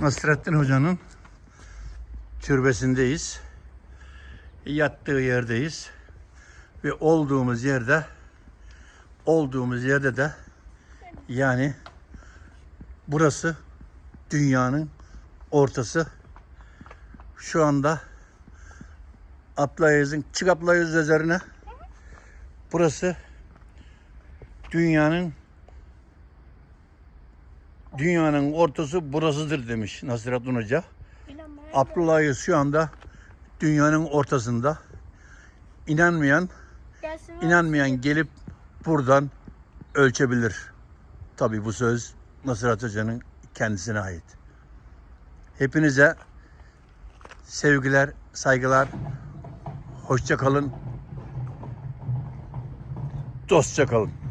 Nasrettin Hoca'nın türbesindeyiz. Yattığı yerdeyiz. Ve olduğumuz yerde olduğumuz yerde de yani burası dünyanın ortası. Şu anda atlayızın çık atlayız üzerine. Burası dünyanın dünyanın ortası burasıdır demiş Nasrettin Hoca. Abdülhayiz şu anda dünyanın ortasında. İnanmayan, inanmayan gelip buradan ölçebilir. Tabi bu söz Nasrettin Hoca'nın kendisine ait. Hepinize sevgiler, saygılar. Hoşça kalın. Dostça kalın.